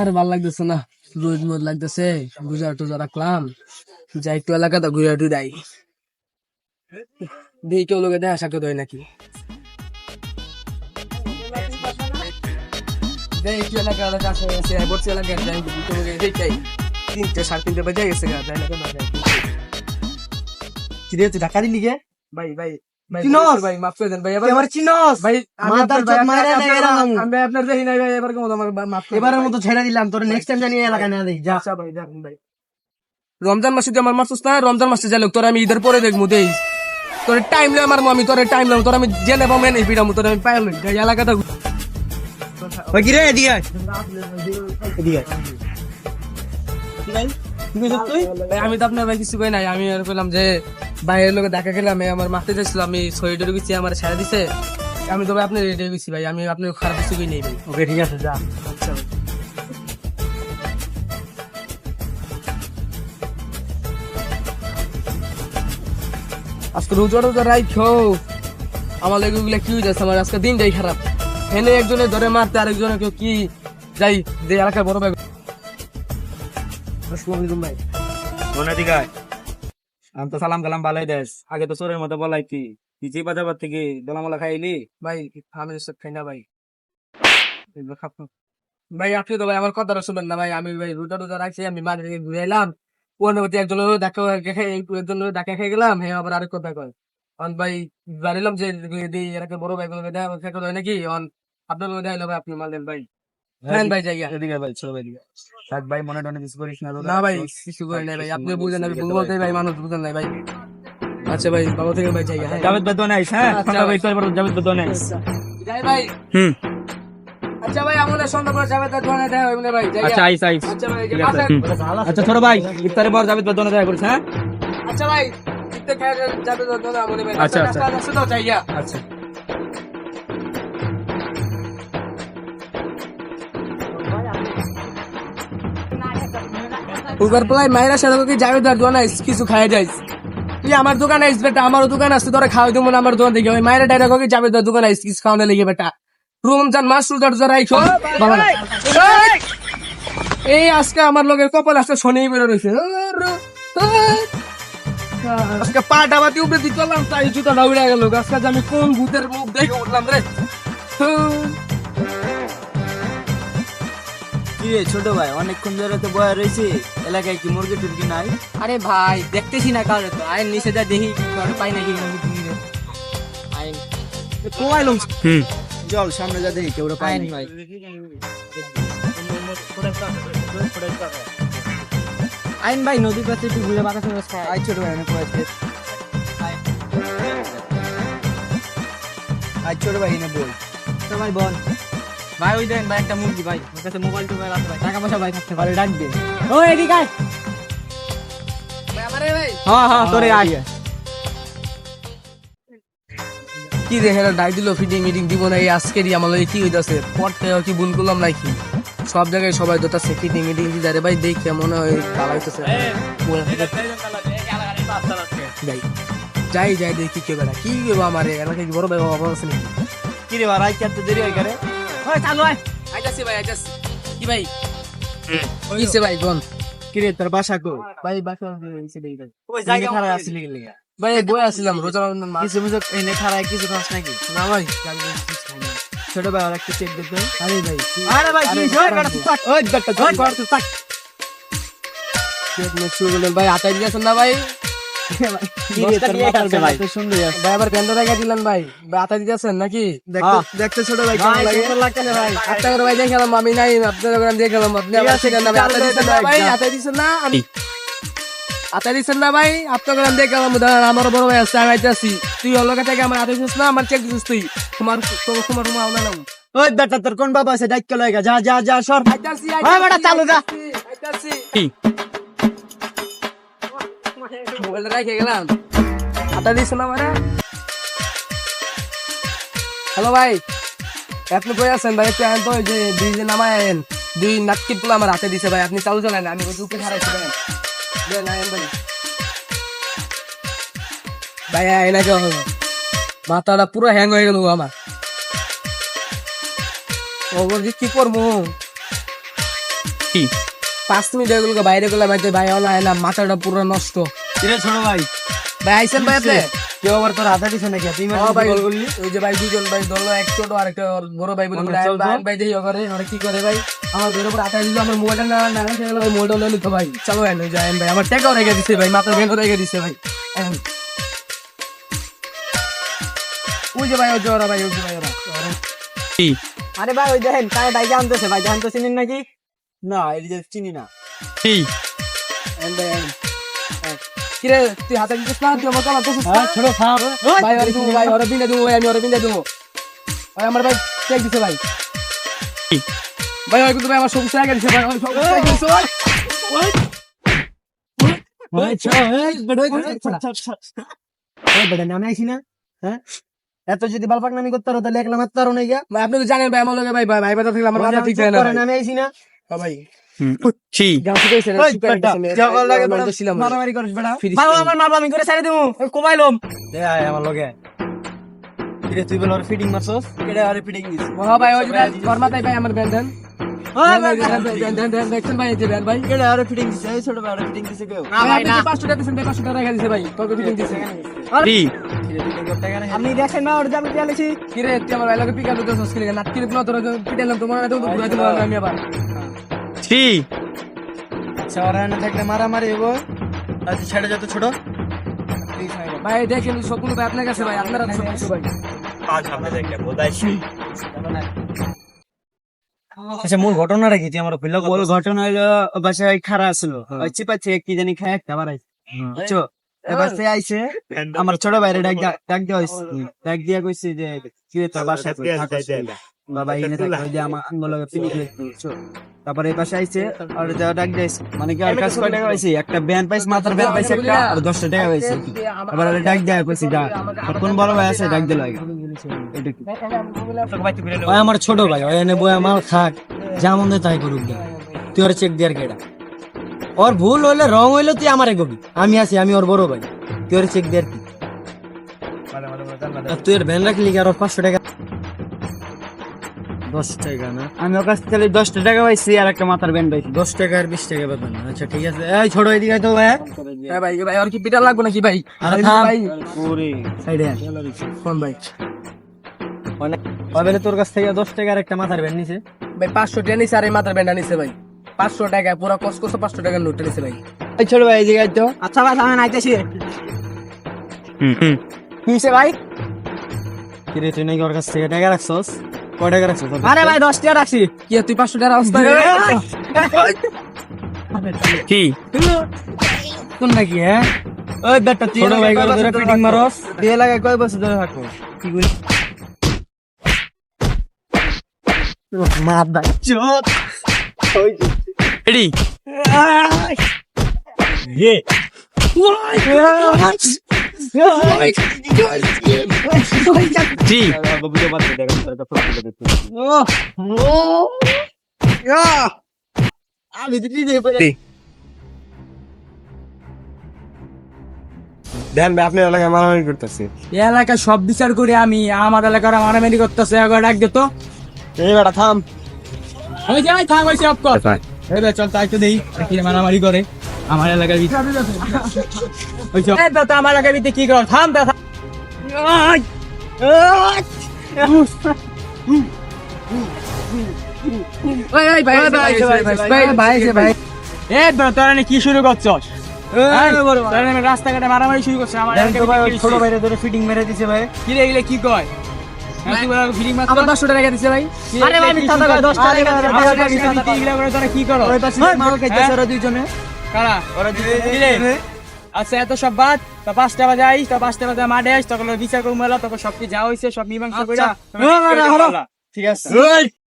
আর ভালো লাগতেছে না। রোজ মোজ লাগতেছে গুজার টুজা রাখলাম। যাই একটু এলাকাটা ঘুরে টু যাই। দেখি কেউ লোকে দেখা সাক্ষাৎ হয় নাকি। একটু এলাকা এলাকা আছে এলাকা তিনটে সাড়ে তিনটে গেছে ঢাকা দিলি গে ভাই ভাই। চিনস? ভাই মাফ করে দেন ভাই এবার আমার চিনস ভাই আমি মাথার আপনার- চোখ ভাই, মাইরা আপনার- নিয়ে গেলাম আমি। আমি আপনার দেখি নাই ভাই এবার কেমন আমার মাফ করে এবারের মতো ছেড়ে দিলাম তোর নেক্সট টাইম জানি এলাকা না দেই যা আচ্ছা ভাই দেখুন ভাই রমজান মাসে তুই আমার মারছিস না রমজান মাসে যাই লোক তোর আমি ঈদের পরে দেখব দেই তোর টাইম লে আমার আমি তোর টাইম লাম তোর আমি জেনে পাবো মেনে পিড়ামু তোর আমি পাইলাম এলাকাটা ওই কি রে এদিকে এদিকে আয়। কি তুই? আমি তো আপনার ভাই কিছু কই নাই আমি আর কইলাম যে বাইরের লোকে দেখা খেলাম এই আমার মারতে যাচ্ছিল আমি শরীরের গেছি আমার ছেড়ে দিছে। আমি তো ভাই আপনার রেডি গেছি ভাই আমি আপনার খারাপ কিছু কই নেই ভাই। ওকে ঠিক আছে যা। আচ্ছা ভাই। আজকে রোজা রোজা রাইখো। আমার লেগে ওগুলা কি হয়ে আমার আজকে দিনটাই খারাপ। হেনে একজনে ধরে মারতে আরেকজনে কেউ কি? যাই যে এলাকার বড় ভাই আসসালামু আলাইকুম ভাই। মনে দিঘায় আমি তো সালাম কালাম ভালোই দেশ। আগে তো চোরের মতো বলাইতি। পিছিয়ে বাজাবার থেকে দোলামলা খাইলি? ভাই আমি সব খাই না ভাই। ভাই আপনি তো ভাই আমার কথাটা শুনবেন না ভাই। আমি ভাই রোজা রোজা রাখছি আমি মাঝে থেকে ঘুরে এলাম। পূর্ণবতী একজন লোক দেখা দেখে একজন লোক খেয়ে গেলাম হ্যাঁ আবার আরেক কথা কয়। অন ভাই যে দি এরকম বড় ভাই বলে দেখা নাকি? অন আপনার ভাই আপনি মাল দেন ভাই। হ্যাঁ ভাই জায়গা। এদিকে ভাই ছোট ভাই দিকে থাক ভাই মনে টনে কিছু করিস না না ভাই কিছু করে নাই ভাই। আপনি বুঝেন আমি ভুল বলতে ভাই মানুষ বুঝেন নাই ভাই। আচ্ছা ভাই বাবা থেকে ভাই জায়গা হ্যাঁ। হ্যাঁ? আচ্ছা ভাই। তোর জাভেদ যাই ভাই। হুম। আচ্ছা ভাই আমাদের সন্ধ্যা পর যাবে তার দোকানে দেখা হবে ভাই আচ্ছা আইস আইস। আচ্ছা ভাই। আসেন। আচ্ছা ছোট ভাই ইফতারের পর জাভেদ বেদ দেখা করিস হ্যাঁ? আচ্ছা ভাই যাবে তো ভাই আচ্ছা, আচ্ছা। তো আচ্ছা। উগার প্লাই মায়েরা সাথে কি যাবে তার দোকানে কিছু খাই যাইস। তুই আমার দোকানে আইস বেটা, আমারও দোকান আছে, তোরা খাওয়াই দেবো আমার দোকান থেকে। ওই মায়েরা ডাইরেক্ট কি যাবে তার দোকানে আইস, কিছু খাওয়ানো লেগে বেটা। রমজান মাস রোজার রোজা রাইখো বাবা এই! আজকে আমার লোকের কপাল আজকে শনি বেরো রয়েছে আজকে পা ডাবাতি উপরে দিতে তাই জুতা উড়ে গেল। আজকে আমি কোন ভূতের মুখ দেখে উঠলাম রে। কি রে ছোট ভাই অনেকক্ষণ ধরে তো বয়া রয়েছে এলাকায় কি মুরগি টুরগি নাই? আরে ভাই দেখতেছি না কারও তো আইন নিচে যা দেখি কারও পাই নাকি আইন। কোয়াইলম হুম। জল সামনে যা দেখি কেউ পাই আইন ভাই। আইন ভাই নদীর পাশে একটু ঘুরে বাতাস খায় আই ছোট ভাই অনেক বয়স আই ছোট ভাই এনে বল। তো ভাই বল। ভাই ওই দেন ভাই একটা মুরগি ভাই ওর কাছে মোবাইল টোবাইল আছে ভাই টাকা পয়সা ভাই থাকতে পারে ডাক দে ও এদিকে আয় হ্যাঁ হ্যাঁ তোরে আই কি দেখে ডাই দিল ফিটিং মিটিং দিব না এই আজকেরই আমার লগে কি হইতাছে পড়তে কি ভুল করলাম নাকি সব জায়গায় সবাই দোতাছে ফিটিং মিটিং দিতে রে ভাই দেখে মনে হয় ভালো হইতেছে যাই যাই যাই দেখি কি বেড়া কি করব আমার এলাকায় কি বড় ভাই বাবা আছে নাকি কি রে ভাই কি এত দেরি হয় করে ওই চালু আয় আইতাছি ভাই আইতাছি কি ভাই হইছে ভাই কোন কি তোর বাসা কো ভাই বাসা হইছে দেই ওই জায়গা খারাপ আসলি কি ভাই বই আসছিলাম রোজা রমজান মাস কিছু বুঝো এনে খারাপ কিছু খাস নাকি না ভাই না। ছোট ভাই আর একটা চেক দিতে আরে ভাই আরে ভাই কি জোর কাটা তুই ওই বেটা জোর কর তুই পেট মুখ শুরু করলেন ভাই আটাই দিয়েছেন না ভাই আমি নাই আপনার আপনি দিচ্ছেন না আমি দিচ্ছেন না ভাই আপনার ওখানে দেখালাম আমার বড় ভাই আছে আমি আইতাছি। তুই ওর লগে থেকে আমার আটাই দিচ্ছিস না আমার চেক দিচ্ছিস তুই। তোমার তোমার তোমার তোমার আওনা না ওই বেটা তোর কোন বাবা আছে? ডাইক্কা লাগা যা যা যা সর। আইতাছি বেটা চালু যা আইতাছি? মোবাইলটা রেখে গেলাম। আটা দিছ না মানে হ্যালো ভাই আপনি কই আছেন ভাই? একটু আইন তো ওই যে দুই যে নামায় আইন দুই নাটকিটগুলো আমার হাতে দিছে ভাই আপনি চালু চালান আমি ওই উপরে হারাইছি ভাই। ভাই। আইন মাথাটা পুরো হ্যাং হয়ে গেল আমার। যে কি করব? কি? পাঁচ মিনিট হয়ে গেল বাইরে গেলে ভাই ওলা এলাম মাথাটা পুরো নষ্ট। কিরে ছোট ভাই? ভাই আইসেন ভাই আপনি কেউ আবার তোর হাতে দিছে নাকি? তুই ভাই ওই যে ভাই দুজন ভাই দল এক ছোট আর একটা বড় ভাই বলে ভাই ভাই- ও করে ওরা কি করে ভাই? আমার বের উপর আটা দিল আমার মোবাইলটা না না গেল ভাই মোবাইলটা লইলো তো ভাই। চলো নই যায় ভাই আমার টাকাও রেখে দিছে ভাই মাথা বের রেখে দিছে ভাই। ওই যে ভাই ওই যে ওরা ভাই ওই যে ভাই ওরা। আরে ভাই ওই দেখেন কারে ডাইকে আনতেছে ভাই জান তো চিনেন নাকি? না এই যে চিনি না। কি? এখন ভাই। কিরে তুই হাতে দিছিস না তুই আমার কলা হ্যাঁ ছোট থাম ভাই ওরে তুমি ভাই ওরে বিন্দা দেবো ভাই আমি ওরে বিন্দা দেবো ভাই আমার ভাই চেক দিছে ভাই? ভাই ওই কিন্তু ভাই আমার সবুজ টাকা দিছে ভাই আমার সবুজ টাকা দিছে ভাই ওই ছো এই বড় এই বড় নামে আইছি না হ্যাঁ এত যদি বালপাক নামি করতে পারো তাহলে একলা না ভাই আপনি তো জানেন ভাই আমার লগে ভাই ভাই ভাই আমার ঠিক থাকে না ভাই। নামে আইছি না হ্যাঁ ভাই আমার আমি করে লগে। কিরে তুই বল মারছস? আরে দিছে ও ভাই ওই ঘর মাথায় ভাই আমার ব্যান্ড দেন দেন দেন দেন দেখছেন ভাই এই যে ব্যান্ড ভাই? কেডা আরে ফিটিং দিছে এই ছোট ভাই আরে ফিটিং দিছে কেউ। ভাই আপনি যে 500 টাকা দিছেন ভাই 500 টাকা রেখে দিছে ভাই তোকে ফিটিং দিছে। কি আপনি দেখেন না ওর জামি দিয়া তুই আমার ভাই লগে পিকা দিতে সস্কিল না কি রে তোর পিটাইলাম তোমার আমি আবার। কি আচ্ছা থাকলে মারামারি হব আচ্ছা ছেড়ে যত ছোট। ভাই দেখেন সবগুলো ভাই আপনার কাছে ভাই আপনারা সব কিছু ভাই। আচ্ছা মূল ঘটনাটা কি? তুই আমার খুললে মূল ঘটনা হইল বাসায় খারা ওই চিপাচ্ছে কি জানি খায় একটা বাড়াই বুঝছ এবার সে আইছে আমার ছোট ভাইরে ডাক দিয়া- ডাক দেওয়া হইছে। ডাক দিয়া কইছে যে কি তোর বাসায় থাকস কই? বাবা এনে থাকে ওই যে আমার আঙ্গুল পিনি খেয়ে বুঝছ? তারপরে এই পাশে আইছে আর যা ডাক দিয়েছে মানে কি আর কাজ কয় টাকা পাইছে? একটা ব্যান পাইছে মাথার ব্যান পাইছে একটা আর দশটা টাকা পাইছে আবার ওরে ডাক দেয়া কইছে যা কোন বড় ভাই আছে ডাক দিল ওই আমার ছোট ভাই ওই এনে বই আমার থাক যা মন তাই করুক গিয়া। তুই ওর চেক দিয়ার কেডা? ওর ভুল হইলে রং হইলে তুই আমারে কবি। আমি আছি আমি ওর বড় ভাই। তুই ওর চেক দিয়ার কি? আর তুই এর ভ্যান রাখলি কি আর ওর পাঁচশো টাকা দশ টাকা না? আমি ওর কাছ থেকে দশটা টাকা পাইছি আর একটা মাথার ব্যান পাইছি। দশ টাকা আর বিশ টাকা পাবেন আচ্ছা ঠিক আছে। এই ছোট এদিকে তো ভাই হ্যাঁ? ভাই ভাই আর কি পিটা লাগবে নাকি ভাই? আরে। ভাই। সাইডে ফোন ভাই? ওই বেলে তোর কাছ থেকে দশ টাকা আর একটা মাথার ব্যান নিছে। ভাই পাঁচশো টাকা নিছে আর এই মাথার ব্যান্ডা নিছে ভাই। পাঁচশো টাকা পুরো কসকস পাঁচশো টাকার নোট নিছে ভাই। এই ছোট ভাই এদিকে তো। আচ্ছা ভাই আমি আইতেছি। কিসে ভাই? কিরে তুই নাকি ওর কাছ থেকে টাকা রাখছস? কয় টাকা রাখছস আরে ভাই দশ টাকা রাখছি। কি তুই পাঁচশো টাকার অবস্থা কি? কোন নাকি হ্যাঁ? ওই বেটা তুই ছোট ভাই করে ধরে ফিটিং মারস? দিয়ে লাগে কয় বছর ধরে থাকো? কি করি মার দা চোদ রেডি য়ে জি আমি তো দেন ভাই আপনি এলাকায় মারামারি করতেছি। এই এলাকায় সব বিচার করে আমি আমার এলাকার মারামারি করতেছে একবার ডাক দে তো। এই বেটা থাম। ওই যাই থাম ওই সব কর এই বে চল তাই তো দেই কি মারামারি করে। আমার এলাকার ভিতরে। আমার এলাকার ভিতরে কি কর? থাম তা কি শুরু করছস? রাস্তাঘাটে মারামারি শুরু করছে আমার ছোট? ধরে ফিটিং মেরে দিছে ভাই। কি রে কি কয়? হ্যাঁ? আমার টাকা দিছে ভাই। আরে ভাই দশ টাকা কি করো ওরা দুইজনে। কারা? ওরা দিলে আচ্ছা এত সব বাদ তো পাঁচটা বাজে আইস তো পাঁচটা বাজে মাঠে আইস তখন বিচার করব তখন সব কি যা হয়েছে সব মীমাংসা করে আচ্ছা। ঠিক আছে।